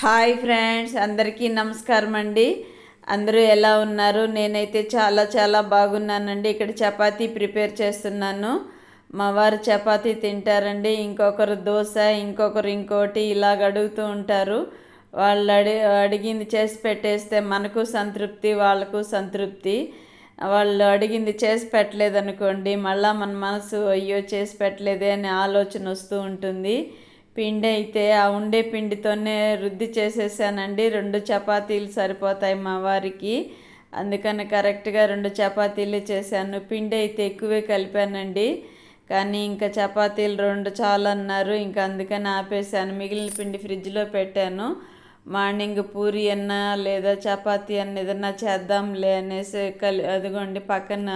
Hi friends అందరికీ నమస్కారం అండి. అందరూ ఎలా ఉన్నారు? నేనైతే చాలా చాలా బాగున్నానండి. ఇక్కడ చపాతీ ప్రిపేర్ చేస్తున్నాను. మా వారు చపాతీ తింటారండి. ఇంకొకరు దోశ ఇంకొకరు ఇంకోటి ఇలాగ అడుగుతూ ఉంటారు. వాళ్ళు అడి అడిగింది చేసి పెట్టేస్తే మనకు సంతృప్తి వాళ్ళకు సంతృప్తి. వాళ్ళు అడిగింది చేసి పెట్టలేదు అనుకోండి మళ్ళీ మన మనసు అయ్యో చేసి పెట్టలేదే అనే ఆలోచన వస్తూ ఉంటుంది. పిండి అయితే ఆ ఉండే పిండితోనే రుద్ది చేసేసానండి. రెండు చపాతీలు సరిపోతాయి మా వారికి. అందుకని కరెక్ట్గా రెండు చపాతీలు చేశాను. పిండి అయితే ఎక్కువే కలిపానండి. కానీ ఇంకా చపాతీలు రెండు చాలు అన్నారు ఇంకా అందుకని ఆపేసాను. మిగిలిన పిండి ఫ్రిడ్జ్లో పెట్టాను. మార్నింగ్ పూరి అన్నా లేదా చపాతి అన్న ఏదన్నా చేద్దాంలే అనేసి కలి అదిగోండి పక్కన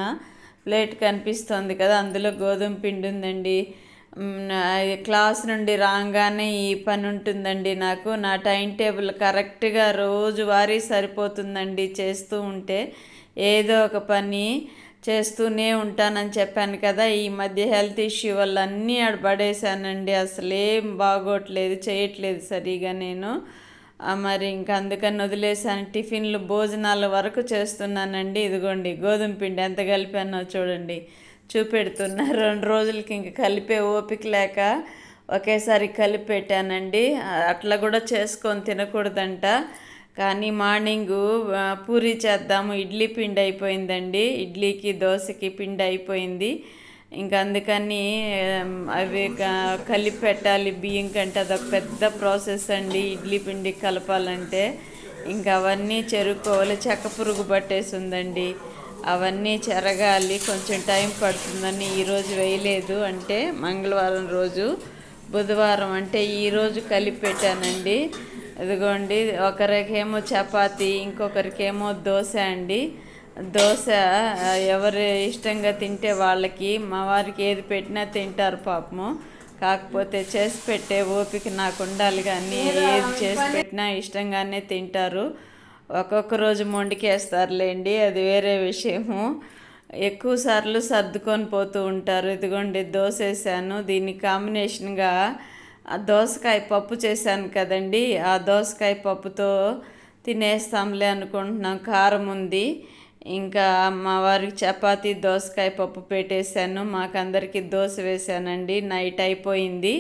ప్లేట్ కనిపిస్తుంది కదా అందులో గోధుమ పిండి ఉందండి. క్లాస్ నుండి రాగానే ఈ పని ఉంటుందండి నాకు. నా టైం టేబుల్ కరెక్ట్గా రోజువారీ సరిపోతుందండి చేస్తూ ఉంటే. ఏదో ఒక పని చేస్తూనే ఉంటానని చెప్పాను కదా ఈ మధ్య హెల్త్ ఇష్యూ వల్ల అన్నీ ఆడ పడేశానండి అసలేం బాగోట్లేదు చేయట్లేదు సరిగా నేను. మరి ఇంకా అందుకని వదిలేసాను టిఫిన్లు భోజనాల వరకు చేస్తున్నానండి. ఇదిగోండి గోధుమ పిండి ఎంత కలిపానో చూడండి. చూపెడుతున్నా. రెండు రోజులకి ఇంక కలిపే ఓపిక లేక ఒకేసారి కలిపి పెట్టానండి అట్లా కూడా చేసుకొని తినకూడదంట. కానీ మార్నింగు పూరి చేద్దాము. ఇడ్లీ పిండి అయిపోయిందండి. ఇడ్లీకి దోశకి పిండి అయిపోయింది. ఇంకా అందుకని అవి కలిపి పెట్టాలి. బియ్యం కంటే అదొక పెద్ద ప్రాసెస్ అండి. ఇడ్లీ పిండి కలపాలంటే. ఇంకా అవన్నీ చెరుకోవాలి చెక్క పురుగు పట్టేసి ఉందండి అవన్నీ చెరగాలి. కొంచెం టైం పడుతుందని ఈరోజు వేయలేదు. అంటే మంగళవారం రోజు బుధవారం అంటే ఈరోజు కలిపి పెట్టానండి. ఇదిగోండి ఒకరికేమో చపాతి ఇంకొకరికేమో దోశ అండి. దోశ ఎవరు ఇష్టంగా తింటే వాళ్ళకి మా వారికి ఏది పెట్టినా తింటారు పాపము. కాకపోతే చేసి పెట్టే ఓపిక నాకు ఉండాలి కానీ ఏది చేసి పెట్టినా ఇష్టంగానే తింటారు. ఒక్కొక్క రోజు మొండికేస్తారులేండి అది వేరే విషయము. ఎక్కువ సార్లు సర్దుకొని పోతూ ఉంటారు. ఇదిగోండి దోశ వేసాను. దీన్ని కాంబినేషన్గా దోసకాయ పప్పు చేశాను కదండి. ఆ దోసకాయ పప్పుతో తినేస్తాంలే అనుకుంటున్నాం. కారం ఉంది. ఇంకా మా వారికి చపాతీ దోసకాయ పప్పు పెట్టేశాను. మాకందరికీ దోశ వేసానండి నైట్ అయిపోయింది.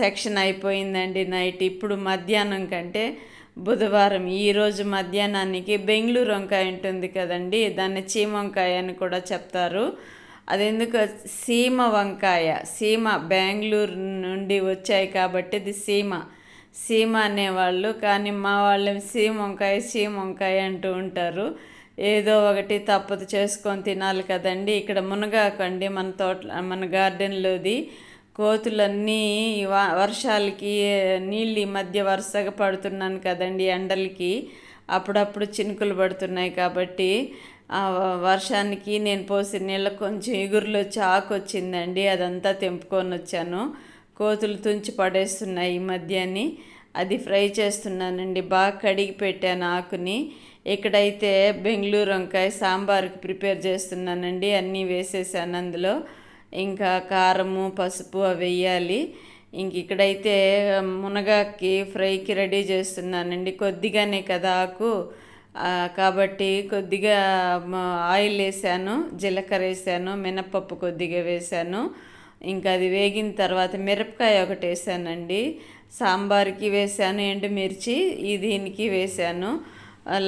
సెక్షన్ అయిపోయిందండి నైట్. ఇప్పుడు మధ్యాహ్నం కంటే బుధవారం. ఈరోజు మధ్యాహ్నానికి బెంగళూరు వంకాయ ఉంటుంది కదండి దాన్ని చీమ వంకాయ అని కూడా చెప్తారు. అది ఎందుకు సీమ వంకాయ. సీమ బెంగళూరు నుండి వచ్చాయి కాబట్టి ఇది సీమ. సీమ అనేవాళ్ళు కానీ మా వాళ్ళు సీమ వంకాయ సీమ వంకాయ అంటూ ఉంటారు. ఏదో ఒకటి తప్పదు చేసుకొని తినాలి కదండి. ఇక్కడ మునగాకండి మన తోట మన గార్డెన్లోది. కోతులన్నీ వర్షాలకి నీళ్ళు ఈ మధ్య వరుసగా పడుతున్నాను కదండి ఎండలకి. అప్పుడప్పుడు చినుకులు పడుతున్నాయి కాబట్టి వర్షానికి నేను పోసిన నీళ్ళ కొంచెం ఎగురులో చాకు వచ్చిందండి. అదంతా తెంపుకొని వచ్చాను. కోతులు తుంచి పడేస్తున్నాయి ఈ మధ్యాన్ని అది ఫ్రై చేస్తున్నానండి. బాగా కడిగి పెట్టాను ఆకుని. ఇక్కడైతే బెంగళూరు వంకాయ సాంబార్కి ప్రిపేర్ చేస్తున్నానండి. అన్నీ వేసేసాను అందులో. ఇంకా కారము పసుపు అవి వేయాలి. ఇంక ఇక్కడైతే మునగాకి ఫ్రైకి రెడీ చేస్తున్నానండి. కొద్దిగానే కదా ఆకు. కాబట్టి కొద్దిగా ఆయిల్ వేసాను జీలకర్ర వేసాను మినప్పప్పు కొద్దిగా వేసాను. ఇంకా అది వేగిన తర్వాత మిరపకాయ ఒకటి వేసానండి. సాంబార్కి వేసాను ఎండుమిర్చి ఈ దీనికి వేసాను.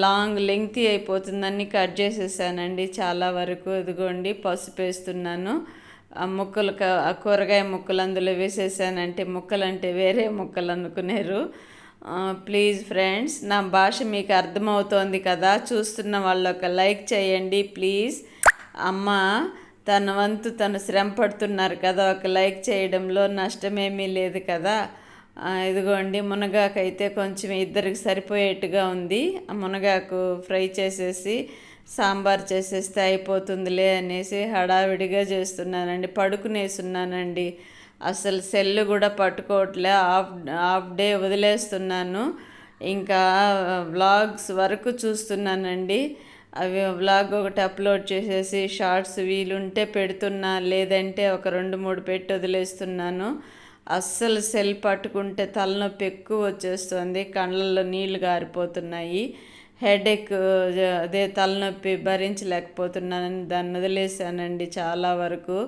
లాంగ్ లెంగ్తీ అయిపోతుందని కట్ చేసేసానండి చాలా వరకు. ఇదిగోండి పసుపు వేస్తున్నాను. ఆ ముక్కలు కూరగాయ ముక్కలు అందులో వేసేసానంటే ముక్కలు అంటే వేరే ముక్కలు అనుకునేరు. ప్లీజ్ ఫ్రెండ్స్ నా భాష మీకు అర్థమవుతోంది కదా. చూస్తున్న వాళ్ళు ఒక లైక్ చేయండి ప్లీజ్. అమ్మ తన వంతు తను శ్రమ పడుతున్నారు కదా ఒక లైక్ చేయడంలో నష్టమేమీ లేదు కదా. ఇదిగోండి మునగాకైతే కొంచెం ఇద్దరికి సరిపోయేట్టుగా ఉంది. ఆ మునగాకు ఫ్రై చేసేసి సాంబార్ చేసేస్తే అయిపోతుందిలే అనేసి హడావిడిగా చేస్తున్నానండి. పడుకునేస్తున్నానండి. అసలు సెల్ కూడా పట్టుకోవట్లే. హాఫ్ హాఫ్ డే వదిలేస్తున్నాను. ఇంకా వ్లాగ్స్ వరకు చూస్తున్నానండి. అవి వ్లాగ్ ఒకటి అప్లోడ్ చేసేసి షార్ట్స్ వీలుంటే పెడుతున్నా లేదంటే ఒక రెండు మూడు పెట్టి వదిలేస్తున్నాను. అస్సలు సెల్ పట్టుకుంటే తలనొప్పి ఎక్కువ వచ్చేస్తుంది కళ్ళల్లో నీళ్ళు గారిపోతున్నాయి. హెడేక్ అదే తలనొప్పి భరించలేకపోతున్నానని దాన్ని వదిలేసానండి చాలా వరకు.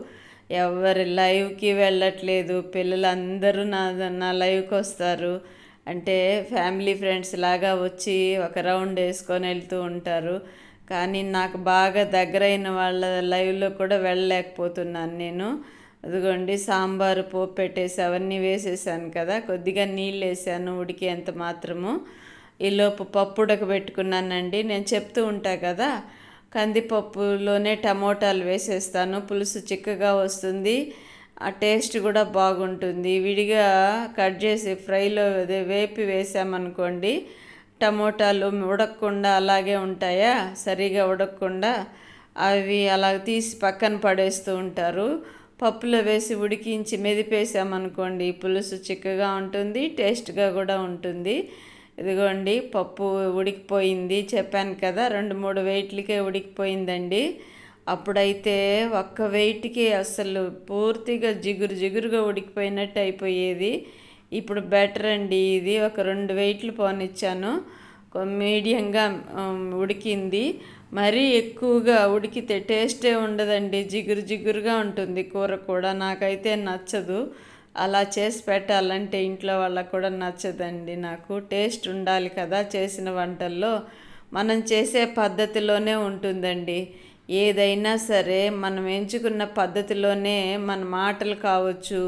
ఎవరి లైవ్కి వెళ్ళట్లేదు పిల్లలందరూ నా నా లైవ్కి వస్తారు. అంటే ఫ్యామిలీ ఫ్రెండ్స్ లాగా వచ్చి ఒక రౌండ్ వేసుకొని వెళ్తూ ఉంటారు. కానీ నాకు బాగా దగ్గరైన వాళ్ళ లైవ్లో కూడా వెళ్ళలేకపోతున్నాను నేను. అదిగోండి సాంబారు పోపు పెట్టేసి అవన్నీ వేసేసాను కదా. కొద్దిగా నీళ్ళు వేసాను ఉడికేంత మాత్రము. ఈలోపు పప్పు ఉడకబెట్టుకున్నానండి. నేను చెప్తూ ఉంటా కదా కందిపప్పులోనే టమోటాలు వేసేస్తాను. పులుసు చిక్కగా వస్తుంది. ఆ టేస్ట్ కూడా బాగుంటుంది. విడిగా కట్ చేసి ఫ్రైలో వేపి వేసామనుకోండి టమోటాలు ఉడకకుండా అలాగే ఉంటాయా? సరిగా ఉడకకుండా అవి అలా తీసి పక్కన పడేస్తూ ఉంటారు. పప్పులో వేసి ఉడికించి మెదిపేసామనుకోండి పులుసు చిక్కగా ఉంటుంది టేస్ట్గా కూడా ఉంటుంది. ఇదిగోండి పప్పు ఉడికిపోయింది చెప్పాను కదా రెండు మూడు వెయిట్లకే ఉడికిపోయిందండి. అప్పుడైతే ఒక్క వెయిట్కి అసలు పూర్తిగా జిగురు జిగురుగా ఉడికిపోయినట్టు అయిపోయేది. ఇప్పుడు బెటర్ అండి. ఇది ఒక రెండు వెయిట్లు పోనిచ్చాను. మీడియంగా ఉడికింది. మరీ ఎక్కువగా ఉడికితే టేస్టే ఉండదండి. జిగురు జిగురుగా ఉంటుంది కూర కూడా. నాకైతే నచ్చదు. అలా చేసి పెట్టాలంటే ఇంట్లో వాళ్ళకు కూడా నచ్చదండి నాకు. టేస్ట్ ఉండాలి కదా చేసిన వంటల్లో. మనం చేసే పద్ధతిలోనే ఉంటుందండి. ఏదైనా సరే మనం ఎంచుకున్న పద్ధతిలోనే మన మాటలు కావచ్చు